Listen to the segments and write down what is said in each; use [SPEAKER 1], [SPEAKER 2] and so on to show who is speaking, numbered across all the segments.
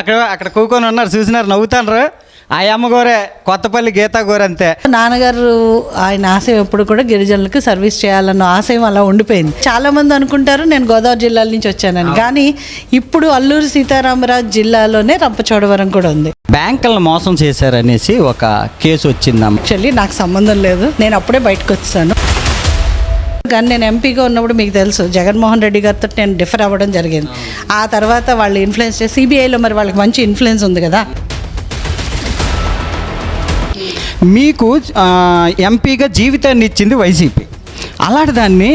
[SPEAKER 1] అక్కడ అక్కడ కూకొని ఉన్నారు చూసినారు నవ్వుతాండ్రు ఆ అమ్మగోరే కొత్తపల్లి గీతా గోరు అంతే.
[SPEAKER 2] నాన్నగారు ఆయన ఆశయం ఎప్పుడు కూడా గిరిజనులకు సర్వీస్ చేయాలన్న ఆశయం అలా ఉండిపోయింది. చాలా మంది అనుకుంటారు నేను గోదావరి జిల్లాల నుంచి వచ్చానని. కానీ ఇప్పుడు అల్లూరు సీతారామరాజు జిల్లాలోనే రంపచోడవరం కూడా ఉంది.
[SPEAKER 1] బ్యాంకులను మోసం చేశారనేసి ఒక కేసు వచ్చిందమ్మ.
[SPEAKER 2] యాక్చువల్లీ నాకు సంబంధం లేదు. నేను అప్పుడే బయటకు వచ్చాను. కానీ నేను ఎంపీగా ఉన్నప్పుడు మీకు తెలుసు జగన్మోహన్ రెడ్డి గారితో నేను డిఫర్ అవ్వడం జరిగింది. ఆ తర్వాత వాళ్ళు ఇన్ఫ్లుయెన్స్ చేసి సిబిఐలో మరి వాళ్ళకి మంచి ఇన్ఫ్లుయెన్స్ ఉంది కదా.
[SPEAKER 1] మీకు ఎంపీగా జీవితాన్ని ఇచ్చింది వైసీపీ. అలాంటి దాన్ని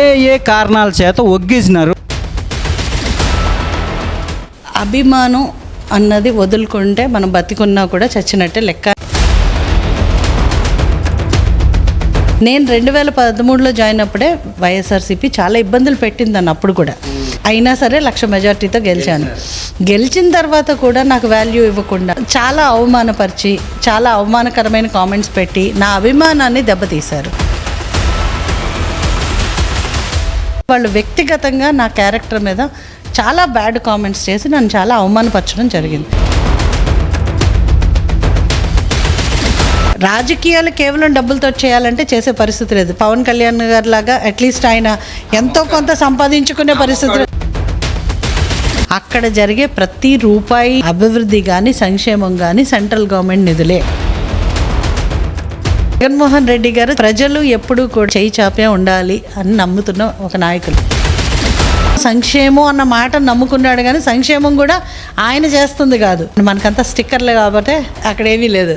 [SPEAKER 1] ఏ ఏ కారణాల చేత ఒగ్గేసినారు?
[SPEAKER 2] అభిమానం అన్నది వదులుకుంటే మనం బతికున్నా కూడా చచ్చినట్టే లెక్క. నేను రెండు వేల పదమూడులో జాయిన్ అప్పుడే వైఎస్ఆర్సీపీ చాలా ఇబ్బందులు పెట్టిందని అప్పుడు కూడా. అయినా సరే లక్ష మెజార్టీతో గెలిచాను. గెలిచిన తర్వాత కూడా నాకు వాల్యూ ఇవ్వకుండా చాలా అవమానపరిచి చాలా అవమానకరమైన కామెంట్స్ పెట్టి నా అభిమానాన్ని దెబ్బతీశారు. వాళ్ళు వ్యక్తిగతంగా నా క్యారెక్టర్ మీద చాలా బ్యాడ్ కామెంట్స్ చేసి నన్ను చాలా అవమానపరచడం జరిగింది. రాజకీయాలు కేవలం డబ్బులతో చేయాలంటే చేసే పరిస్థితి లేదు. పవన్ కళ్యాణ్ గారి లాగా అట్లీస్ట్ ఆయన ఎంతో కొంత సంపాదించుకునే పరిస్థితి అక్కడ జరిగే ప్రతి రూపాయి అభివృద్ధి కానీ సంక్షేమం కానీ సెంట్రల్ గవర్నమెంట్ నిధులే. జగన్మోహన్ రెడ్డి గారు ప్రజలు ఎప్పుడూ కూడా చేయి చాపే ఉండాలి అని నమ్ముతున్న ఒక నాయకులు. సంక్షేమం అన్న మాట నమ్ముకున్నాడు కానీ సంక్షేమం కూడా ఆయన చేస్తుంది కాదు. మనకంతా స్టిక్కర్లే కాబట్టి అక్కడ ఏమీ లేదు.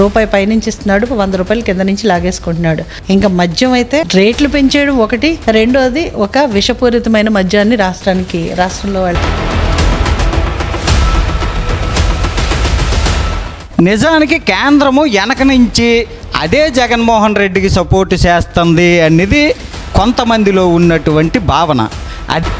[SPEAKER 2] రూపాయి పైనుంచి ఇస్తున్నాడు వంద రూపాయలు కింద నుంచి లాగేసుకుంటున్నాడు. ఇంకా మద్యం అయితే రేట్లు పెంచేయడం ఒకటి రెండోది ఒక విషపూరితమైన మద్యాన్ని రాష్ట్రానికి రాష్ట్రంలో వాళ్ళు
[SPEAKER 1] నిజానికి కేంద్రము వెనక నుంచి అదే జగన్మోహన్ రెడ్డికి సపోర్ట్ చేస్తుంది అనేది కొంతమందిలో ఉన్నటువంటి భావన. అది